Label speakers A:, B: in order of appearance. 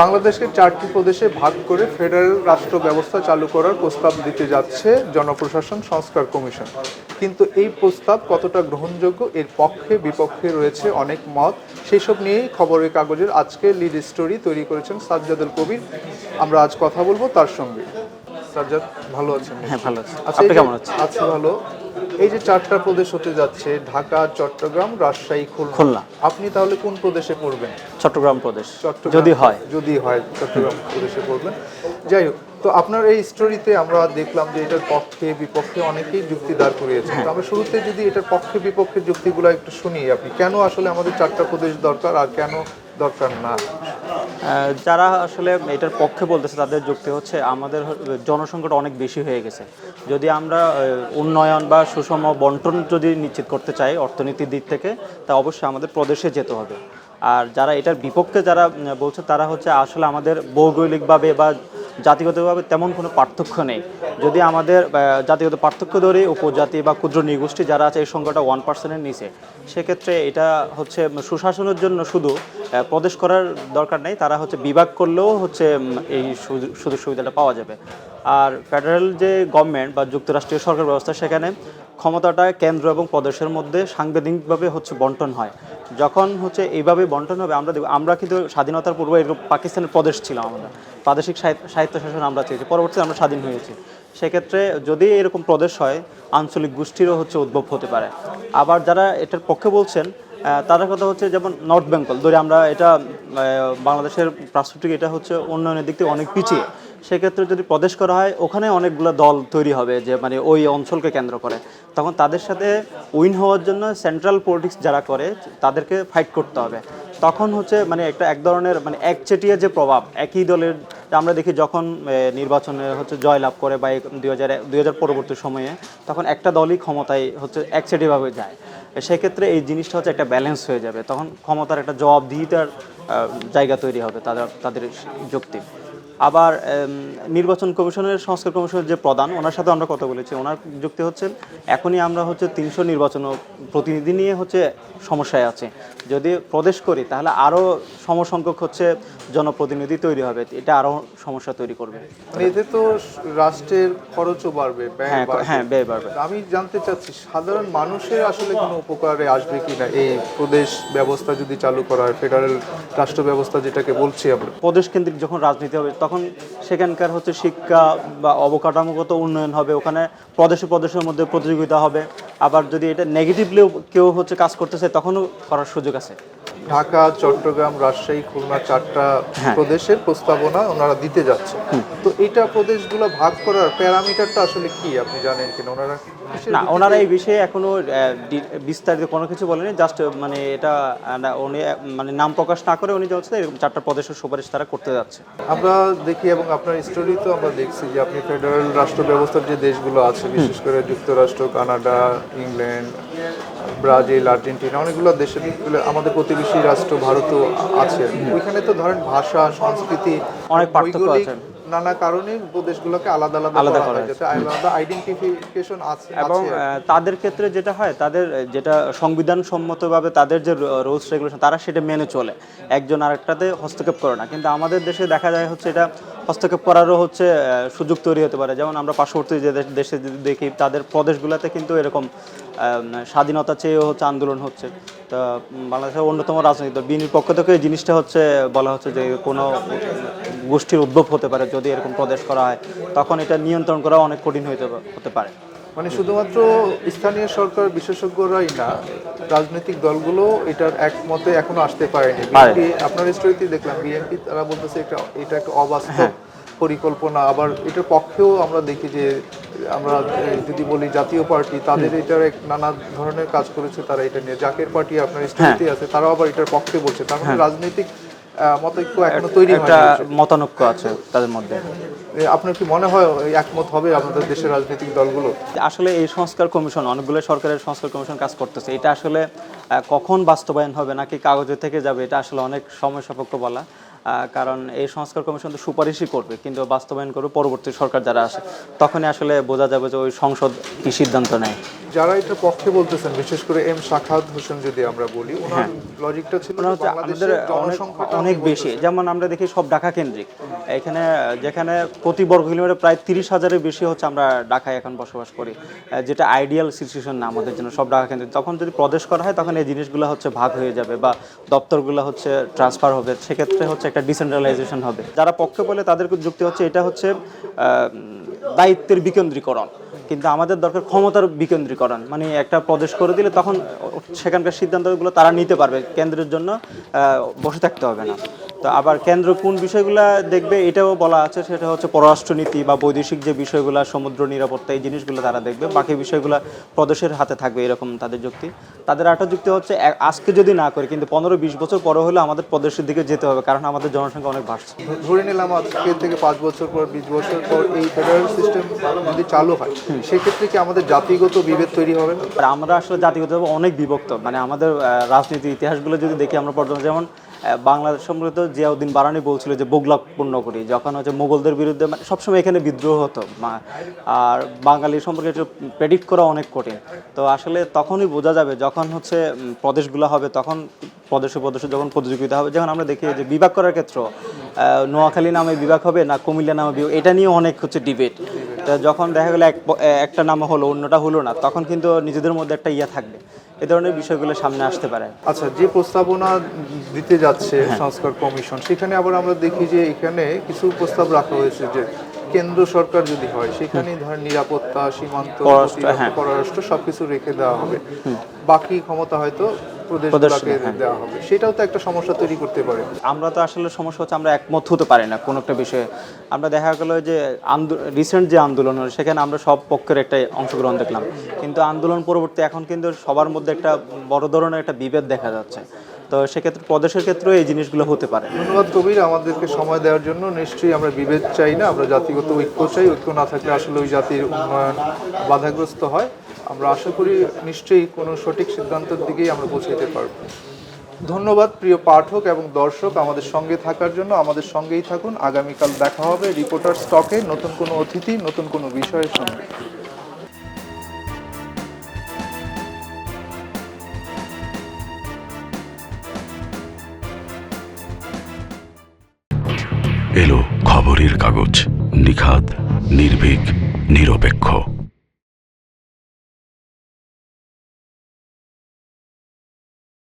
A: বাংলাদেশকে চারটি প্রদেশে ভাগ করে ফেডারেল রাষ্ট্র ব্যবস্থা চালু করার প্রস্তাব দিতে যাচ্ছে জনপ্রশাসন সংস্কার কমিশন। কিন্তু এই প্রস্তাব কতটা গ্রহণযোগ্য এর পক্ষে বিপক্ষে রয়েছে অনেক মত। সেই সব নিয়েই খবরের কাগজের আজকে লিড স্টোরি তৈরি করেছেন সাজ্জাদুল কবির। আমরা আজ কথা বলব তার সঙ্গে। সাজ্জাদ ভালো আছেন?
B: হ্যাঁ ভালো আছি।
A: আচ্ছা,
B: আপনি কেমন আছেন?
A: আছি ভালো। এই যে চারটা প্রদেশ হতে যাচ্ছে ঢাকা চট্টগ্রাম রাজশাহী খুলনা। আপনি তাহলে কোন প্রদেশে পড়বেন
B: চট্টগ্রাম প্রদেশ যদি হয়
A: যদি হয় চট্টগ্রাম প্রদেশে পড়বেন যাই হোক তো আপনার এই স্টোরিতে আমরা দেখলাম যে এটার পক্ষে বিপক্ষে অনেকেই যুক্তি দাঁড় করিয়েছেন
B: হ্যাঁ।
A: তো আমরা শুরুতে যদি এটার পক্ষে বিপক্ষে যুক্তিগুলো একটু শুনি আপনি কেন আসলে আমাদের চারটা প্রদেশ দরকার আর কেন দরকার না।
B: যারা আসলে এটার পক্ষে বলতেছে, তাদের যুক্তি হচ্ছে আমাদের জনসংখ্যাটা অনেক বেশি হয়ে গেছে। যদি আমরা উন্নয়ন বা সুষম বন্টন যদি নিশ্চিত করতে চাই অর্থনীতির দিক থেকে, তা অবশ্যই আমাদের প্রদেশে যেতে হবে। আর যারা এটার বিপক্ষে যারা বলছে, তারা হচ্ছে আসলে আমাদের ভৌগোলিকভাবে বা জাতিগতভাবে তেমন কোনো পার্থক্য নেই। যদি আমাদের জাতিগত পার্থক্য ধরে, উপজাতি বা ক্ষুদ্র নৃগোষ্ঠী যারা আছে, এই সংখ্যাটা ওয়ান পার্সেন্টের নিচে। সেক্ষেত্রে এটা হচ্ছে সুশাসনের জন্য শুধু প্রদেশ করার দরকার নেই, তারা হচ্ছে বিভাগ করলেও হচ্ছে এই সুযোগ সুবিধাটা পাওয়া যাবে। আর ফেডারেল যে গভর্নমেন্ট বা যুক্তরাষ্ট্রীয় সরকার ব্যবস্থা সেখানে ক্ষমতাটা কেন্দ্র এবং প্রদেশের মধ্যে সাংবিধানিকভাবে হচ্ছে বন্টন হয়। যখন হচ্ছে এইভাবে বন্টন হবে, আমরা আমরা কিন্তু স্বাধীনতার পূর্বে এরকম পাকিস্তানের প্রদেশ ছিলাম আমরা। প্রাদেশিক সাহিত্য শাসন আমরা চেয়েছি পরবর্তীতে আমরা স্বাধীন হয়েছি। সেক্ষেত্রে যদি এরকম প্রদেশ হয়, আঞ্চলিক গোষ্ঠীরও হচ্ছে উদ্ভব হতে পারে। আবার যারা এটার পক্ষে বলছেন তাদের কথা হচ্ছে যেমন নর্থ বেঙ্গল, ধরে আমরা এটা বাংলাদেশের প্রাস্তুতিক এটা হচ্ছে উন্নয়নের দিক থেকে অনেক পিছিয়ে। সেক্ষেত্রে যদি প্রদেশ করা হয়, ওখানে অনেকগুলো দল তৈরি হবে যে মানে ওই অঞ্চলকে কেন্দ্র করে। তখন তাদের সাথে উইন হওয়ার জন্য সেন্ট্রাল পলিটিক্স যারা করে, তাদেরকে ফাইট করতে হবে। তখন হচ্ছে মানে একটা এক ধরনের মানে একচেটিয়া যে প্রভাব, একই দলের আমরা দেখি যখন নির্বাচনে হচ্ছে জয়লাভ করে বা দুই হাজার দুই হাজার পরবর্তী সময়ে, তখন একটা দলই ক্ষমতায় হচ্ছে একচেটিয়াভাবে যায়। সেক্ষেত্রে এই জিনিসটা হচ্ছে একটা ব্যালেন্স হয়ে যাবে। তখন ক্ষমতার একটা জবাবদিহিতার জায়গা তৈরি হবে তাদের তাদের যুক্তি। আবার নির্বাচন কমিশনের সংস্কার কমিশনের যে প্রধান ওনার সাথে আমরা কথা বলেছি। ওনার যুক্তি হচ্ছে এখনই আমরা হচ্ছে তিনশো নির্বাচন প্রতিনিধি নিয়ে হচ্ছে সমস্যায় আছে। যদি প্রদেশ করি তাহলে আরও সমসংখ্যক হচ্ছে জনপ্রতিনিধি তৈরি হবে। এটা আরও সমস্যা তৈরি করবে।
A: মানে এতে তো রাষ্ট্রের খরচও বাড়বে
B: হ্যাঁ হ্যাঁ ব্যয় বাড়বে।
A: আমি জানতে চাচ্ছি সাধারণ মানুষের আসলে কোনো উপকারে আসবে কি না এই প্রদেশ ব্যবস্থা যদি চালু করা হয় ফেডারেল রাষ্ট্র ব্যবস্থা যেটাকে বলছি আমরা।
B: প্রদেশ কেন্দ্রিক যখন রাজনীতি হবে তখন সেখানকার হচ্ছে শিক্ষা বা অবকাঠামোগত উন্নয়ন হবে, ওখানে প্রদেশে প্রদেশের মধ্যে প্রতিযোগিতা হবে। আবার যদি এটা নেগেটিভলিও কেউ হচ্ছে কাজ করতেছে, তখনও করার সুযোগ আছে।
A: ঢাকা চট্টগ্রাম রাজশাহী খুলনা চারটা
B: হ্যাঁ।
A: প্রদেশের প্রস্তাবনা ওনারা দিতে যাচ্ছে তো এইটা প্রদেশগুলো ভাগ করার প্যারামিটারটা আসলে কি? আপনি জানেন কিনা? ওনারা
B: না ওনারা এই বিষয়ে এখনও বিস্তারিত কোনো কিছু বলেনি। জাস্ট মানে এটা উনি মানে নাম প্রকাশ না করে উনি যাচ্ছে এরকম চারটা প্রদেশের সুপারিশ তারা করতে যাচ্ছে।
A: আমরা দেখি এবং আপনার স্টোরি তো আমরা দেখছি যে আপনি ফেডারেল রাষ্ট্র ব্যবস্থার যে দেশগুলো আছে বিশেষ করে যুক্তরাষ্ট্র কানাডা ইংল্যান্ড ব্রাজিল আর্জেন্টিনা অনেকগুলো দেশের আমাদের প্রতিবেশী রাষ্ট্র ভারতও আছে। ওইখানে তো ধরেন ভাষা সংস্কৃতি
B: অনেক পার্থক্য আছে।
A: নানা কারণে প্রদেশগুলোকে আলাদা আলাদা
B: আলাদা
A: করা হয় আলাদা আইডেন্টিফিকেশন আছে
B: এবং তাদের ক্ষেত্রে যেটা হয় তাদের যেটা সংবিধান সম্মতভাবে তাদের যে রুলস রেগুলেশন তারা সেটা মেনে চলে। একজন আরেকটাতে হস্তক্ষেপ করে না। কিন্তু আমাদের দেশে দেখা যায় হচ্ছে এটা হস্তক্ষেপ করারও হচ্ছে সুযোগ তৈরি হতে পারে। যেমন আমরা পার্শ্ববর্তী যে দেশে দেখি, তাদের প্রদেশগুলোতে কিন্তু এরকম স্বাধীনতা চেয়েও হচ্ছে আন্দোলন হচ্ছে। তা বাংলাদেশের অন্যতম রাজনৈতিক দল, বিএনপির পক্ষ থেকে এই জিনিসটা হচ্ছে, বলা হচ্ছে যে কোনো গোষ্ঠীর উদ্ভব হতে পারে। যদি এরকম প্রদেশ করা হয়, তখন এটা নিয়ন্ত্রণ করা অনেক কঠিন হইতে হতে পারে।
A: মানে শুধুমাত্র স্থানীয় সরকার বিশেষজ্ঞরাই না রাজনৈতিক দলগুলো এটার একমতে এখনও আসতে পারেনি। আপনার স্টোরিতে দেখলাম বিএনপি তারা বলতেছে এটা এটা একটা অবাস্তব
B: হ্যাঁ।
A: পরিকল্পনা। আবার এটার পক্ষেও আমরা দেখি যে আমরা যদি বলি জাতীয় পার্টি তাদের এটার এক নানা ধরনের কাজ করেছে তারা এটা নিয়ে। জাকের পার্টি আপনার স্টোরিতে
B: হ্যাঁ।
A: আছে তারাও আবার এটার পক্ষে বলছে। তার মানে রাজনৈতিক আহ, মতৈক্য এখনও তৈরি
B: একটা মতানৈক্য আছে তাদের মধ্যে।
A: আপনার কি মনে হয় একমত হবে আমাদের দেশের রাজনৈতিক দলগুলো?
B: আসলে এই সংস্কার কমিশন, অনেকগুলো সরকারের সংস্কার কমিশন কাজ করতেছে। এটা আসলে কখন বাস্তবায়ন হবে নাকি কাগজে থেকে যাবে এটা আসলে অনেক সময় সাপেক্ষ বলা কারণ এই সংস্কার কমিশন তো সুপারিশই করবে কিন্তু বাস্তবায়ন করবে পরবর্তী সরকার যারা আসে। তখনই আসলে বোঝা যাবে যে ওই সংসদ কি সিদ্ধান্ত নেয়।
A: যারা এটার পক্ষে বলতেছেন বিশেষ করে এম শাখাত হোসেন যদি আমরা বলি ওনার লজিকটা ছিল যে
B: মনে হচ্ছে আমাদের
A: বাংলাদেশের
B: অনেক বেশি। যেমন আমরা দেখি সব ঢাকা কেন্দ্রিক। এখানে যেখানে প্রতি বর্গ কিলোমিটার প্রায় তিরিশ হাজারের বেশি হচ্ছে আমরা ঢাকায় এখন বসবাস করি। যেটা আইডিয়াল সিচুয়েশন না আমাদের জন্য সব ঢাকা কেন্দ্রিক। তখন যদি প্রদেশ করা হয় তখন এই জিনিসগুলো হচ্ছে ভাগ হয়ে যাবে বা দপ্তরগুলো হচ্ছে ট্রান্সফার হবে, সেক্ষেত্রে হচ্ছে একটা ডিসেন্ট্রালাইজেশন হবে। যারা পক্ষে বলে তাদের যুক্তি হচ্ছে এটা হচ্ছে দায়িত্বের বিকেন্দ্রীকরণ। কিন্তু আমাদের দরকার ক্ষমতার বিকেন্দ্রীকরণ। মানে একটা প্রদেশ করে দিলে তখন সেখানকার সিদ্ধান্তগুলো তারা নিতে পারবে। কেন্দ্রের জন্য বসে থাকতে হবে না। তো আবার কেন্দ্র কোন বিষয়গুলো দেখবে এটাও বলা আছে সেটা হচ্ছে পররাষ্ট্রনীতি বা বৈদেশিক যে বিষয়গুলো সমুদ্র নিরাপত্তা এই জিনিসগুলো তারা দেখবে। বাকি বিষয়গুলো প্রদেশের হাতে থাকবে এরকম তাদের যুক্তি। তাদের আরেকটা যুক্তি হচ্ছে আজকে যদি না করে কিন্তু পনেরো বিশ বছর পরে হলে আমাদের প্রদেশের দিকে যেতে হবে কারণ আমাদের জনসংখ্যা অনেক বাড়ছে।
A: ধরে নিলাম আজকে থেকে পাঁচ বছর পর বিশ বছর পর এই ফেডারেল সিস্টেম যদি চালু হয় সেক্ষেত্রে কি আমাদের জাতিগত বিভেদ তৈরি হবে?
B: আর আমরা আসলে জাতিগতভাবে অনেক বিভক্ত। মানে আমাদের রাজনীতির ইতিহাসগুলো যদি দেখি আমরা পর্যন্ত যেমন বাংলাদেশ সম্পর্কিত জিয়াউদ্দিন বারানি বলছিল যে বোগলা পূর্ণ করি, যখন হচ্ছে মোগলদের বিরুদ্ধে মানে সবসময় এখানে বিদ্রোহ হতো। আর বাঙালি সম্পর্কে একটু প্রেডিক্ট করা অনেক কঠিন। তো আসলে তখনই বোঝা যাবে যখন হচ্ছে প্রদেশগুলো হবে, তখন প্রদেশে প্রদেশে যখন প্রতিযোগিতা হবে যখন আমরা দেখি যে বিভাগ করার ক্ষেত্রে নোয়াখালী নামে বিভাগ হবে না কুমিল্লা নামে বিভাগ, এটা নিয়ে অনেক হচ্ছে ডিবেট যখন দেখা গেলো এক একটা নামে হলো, অন্যটা হলো না, তখন কিন্তু নিজেদের মধ্যে একটা ইয়া থাকবে। এ ধরনের বিষয়গুলো সামনে আসতে পারে।
A: আচ্ছা যে প্রস্তাবনা দিতে যাচ্ছে সংস্কার কমিশন সেখানে আবার আমরা দেখি যে এখানে কিছু প্রস্তাব রাখা হয়েছে যে কেন্দ্র সরকার যদি হয় সেখানে ধর নিরাপত্তা সীমান্ত
B: পররাষ্ট্র, হ্যাঁ।
A: পররাষ্ট্র সবকিছু রেখে দেওয়া হবে। বাকি ক্ষমতা হয়তো প্রদেশগুলোকে
B: হ্যাঁ।
A: দেওয়া হবে। সেটাও তো একটা সমস্যা তৈরি করতে পারে।
B: আমরা তো আসলে সমস্যা হচ্ছে আমরা একমত হতে পারি না কোনো একটা বিষয়ে। আমরা দেখা গেলো যে রিসেন্ট যে আন্দোলন হলো সেখানে আমরা সব পক্ষের একটা অংশগ্রহণ দেখলাম। কিন্তু আন্দোলন পরবর্তী এখন কিন্তু সবার মধ্যে একটা বড় ধরনের একটা বিভেদ দেখা যাচ্ছে। তো সেক্ষেত্রে প্রদেশের ক্ষেত্রেও এই জিনিসগুলো হতে পারে।
A: ধন্যবাদ কবির আমাদেরকে সময় দেওয়ার জন্য। নিশ্চয়ই আমরা বিভেদ চাই না আমরা জাতিগত ঐক্য চাই। ঐক্য না থাকলে আসলে ওই জাতির উন্নয়ন বাধাগ্রস্ত হয়। আমরা আশা করি নিশ্চয়ই কোনো সঠিক সিদ্ধান্তের দিকেই আমরা পৌঁছাতে পারব। ধন্যবাদ প্রিয় পাঠক এবং দর্শক আমাদের সঙ্গে থাকার জন্য। আমাদের সঙ্গেই থাকুন। আগামীকাল দেখা হবে রিপোর্টার স্টকে। নতুন কোনো অতিথি, নতুন কোনো বিষয়ের সঙ্গে।
C: এলো খবরের কাগজ। নিখাদ, নির্ভীক, নিরপেক্ষ।